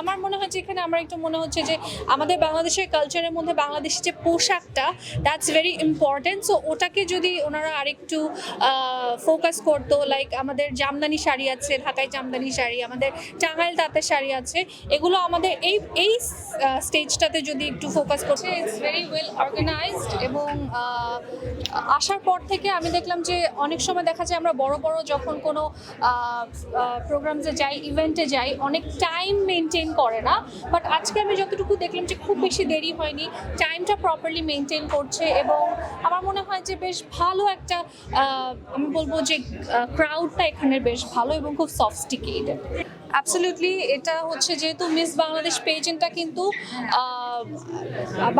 আমার মনে হয় এখানে আমার একটু মনে হচ্ছে যে আমাদের বাংলাদেশের কালচারের মধ্যে বাংলাদেশি যে পোশাকটা দ্যাটস ভেরি ইম্পর্টেন্ট সো ওটাকে যদি ওনারা আরেকটু ফোকাস করতো লাইক আমাদের জামদানি শাড়ি আছে, ঢাকায় জামদানি শাড়ি, আমাদের টাঙ্গাইল তাঁতের শাড়ি আছে, এগুলো আমাদের এই এই স্টেজটাতে যদি একটু ফোকাস করছে ইটস ভেরি ওয়েল অর্গানাইজড এবং আসার পর থেকে আমি দেখলাম যে অনেক সময় দেখা যায় আমরা বড় বড় যখন কোনো প্রোগ্রামসে যাই ইভেন্টে যাই, অনেক টাইম মেনটেন করে না। বাট আজকে আমি যতটুকু দেখলাম যে খুব বেশি দেরি হয়নি টাইমটা প্রপারলি মেনটেন করছে এবং আমার মনে হয় যে বেশ ভালো একটা আমি বলব যে ক্রাউডটা এখানে বেশ ভালো এবং খুব সফস্টিকেটেড অ্যাবসলিউটলি এটা হচ্ছে যেহেতু মিস বাংলাদেশ পেজেন্টটা কিন্তু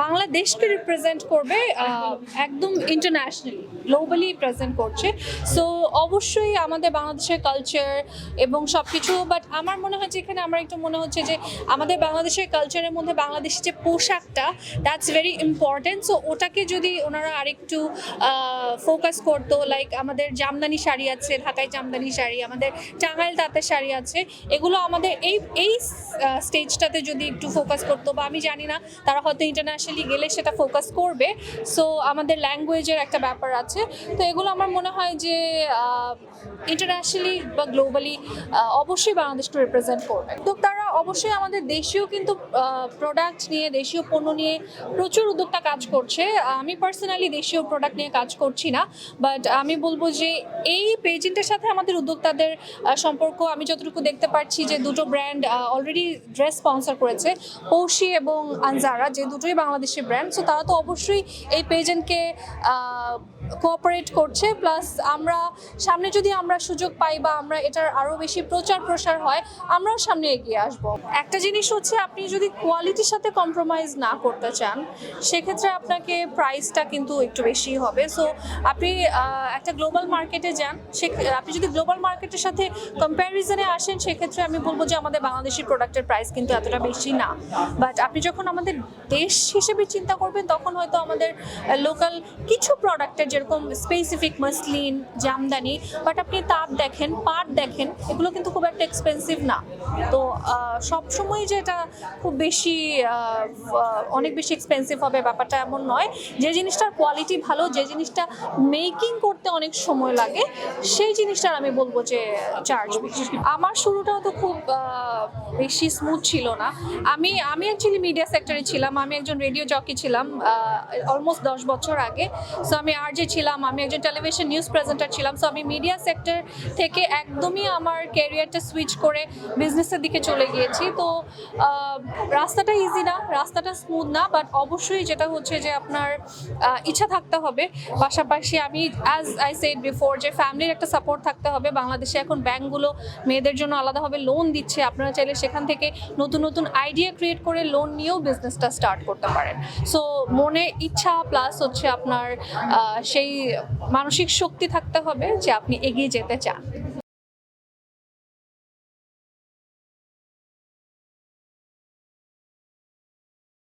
বাংলাদেশকে রিপ্রেজেন্ট করবে একদম ইন্টারন্যাশনালি গ্লোবালি প্রেজেন্ট করছে। সো অবশ্যই আমাদের বাংলাদেশের কালচার এবং সব কিছু বাট আমার মনে হয় যে এখানে আমার একটু মনে হচ্ছে যে আমাদের বাংলাদেশের কালচারের মধ্যে বাংলাদেশি যে পোশাকটা দ্যাটস ভেরি ইম্পর্টেন্ট সো ওটাকে যদি ওনারা আরেকটু ফোকাস করতো লাইক আমাদের জামদানি শাড়ি আছে, ঢাকায় জামদানি শাড়ি, আমাদের টাঙ্গাইল তাঁতের শাড়ি আছে, এগুলো আমাদের এই এই স্টেজটাতে যদি একটু ফোকাস করতো বা আমি জানি না, তারা হয়তো ইন্টারন্যাশনালি গেলে সেটা ফোকাস করবে। সো আমাদের ল্যাঙ্গুয়েজের একটা ব্যাপার আছে। তো এগুলো আমার মনে হয় যে ইন্টারন্যাশনালি বা গ্লোবালি অবশ্যই বাংলাদেশকে রিপ্রেজেন্ট করবে। তো তারা অবশ্যই আমাদের দেশীয় কিন্তু প্রোডাক্ট নিয়ে, দেশীয় পণ্য নিয়ে প্রচুর উদ্যোক্তা কাজ করছে। আমি পার্সোনালি দেশীয় প্রোডাক্ট নিয়ে কাজ করছি না বাট আমি বলব যে, এই পেজেন্টের সাথে আমাদের উদ্যোক্তাদের সম্পর্ক আমি যতটুকু দেখতে পাচ্ছি যে দুটো ব্র্যান্ড অলরেডি ড্রেস স্পন্সর করেছে পৌশি এবং আনজারা যে দুটোই বাংলাদেশি ব্র্যান্ড সো তারা তো অবশ্যই এই পেজেন্টকে কোঅপারেট করছে প্লাস আমরা সামনে যদি আমরা সুযোগ পাই বা আমরা এটার আরও বেশি প্রচার প্রসার হয়, আমরাও সামনে এগিয়ে আসব। একটা জিনিস হচ্ছে আপনি যদি কোয়ালিটির সাথে কম্প্রোমাইজ না করতে চান, সেক্ষেত্রে আপনাকে প্রাইসটা কিন্তু একটু বেশি হবে। সো আপনি একটা গ্লোবাল মার্কেটে যান, সে, আপনি যদি গ্লোবাল মার্কেটের সাথে কম্প্যারিজনে আসেন, সেক্ষেত্রে আমি বলব যে আমাদের বাংলাদেশি প্রোডাক্টের প্রাইস কিন্তু এতটা বেশি না। বাট আপনি যখন আমাদের দেশ হিসেবে চিন্তা করবেন, তখন হয়তো আমাদের লোকাল কিছু প্রোডাক্টের যেরকম স্পেসিফিক মাসলিন জামদানি বাট আপনি তাঁত দেখেন, পাট দেখেন, এগুলো কিন্তু খুব একটা এক্সপেন্সিভ না। তো সব সময় যে এটা খুব বেশি অনেক বেশি এক্সপেন্সিভ হবে ব্যাপারটা এমন নয়। যে জিনিসটার কোয়ালিটি ভালো, যে জিনিসটা মেকিং করতে অনেক সময় লাগে, সেই জিনিসটার আমি বলব যে চার্জ আমার শুরুটাও তো খুব বেশি স্মুথ ছিল না। আমি আমি অ্যাকচুয়ালি মিডিয়া সেক্টরে ছিলাম, আমি একজন রেডিও জকি ছিলাম অলমোস্ট দশ বছর আগে। সো আমি আর যে ছিলাম, আমি একজন টেলিভিশন নিউজ প্রেজেন্টার ছিলাম সো আমি মিডিয়া সেক্টর থেকে একদমই আমার ক্যারিয়ারটা সুইচ করে বিজনেসের দিকে চলে গিয়েছি। তো রাস্তাটা ইজি না, রাস্তাটা স্মুথ না বাট অবশ্যই যেটা হচ্ছে যে আপনার ইচ্ছা থাকতে হবে। পাশাপাশি আমি অ্যাজ আই সেড বিফোর যে ফ্যামিলির একটা সাপোর্ট থাকতে হবে। বাংলাদেশে এখন ব্যাংকগুলো মেয়েদের জন্য আলাদাভাবে লোন দিচ্ছে। আপনারা চাইলে সেখান থেকে নতুন নতুন আইডিয়া ক্রিয়েট করে লোন নিয়েও বিজনেসটা স্টার্ট করতে পারেন। সো মনে ইচ্ছা প্লাস হচ্ছে আপনার সেই মানসিক শক্তি থাকতে হবে যে আপনি এগিয়ে যেতে চান।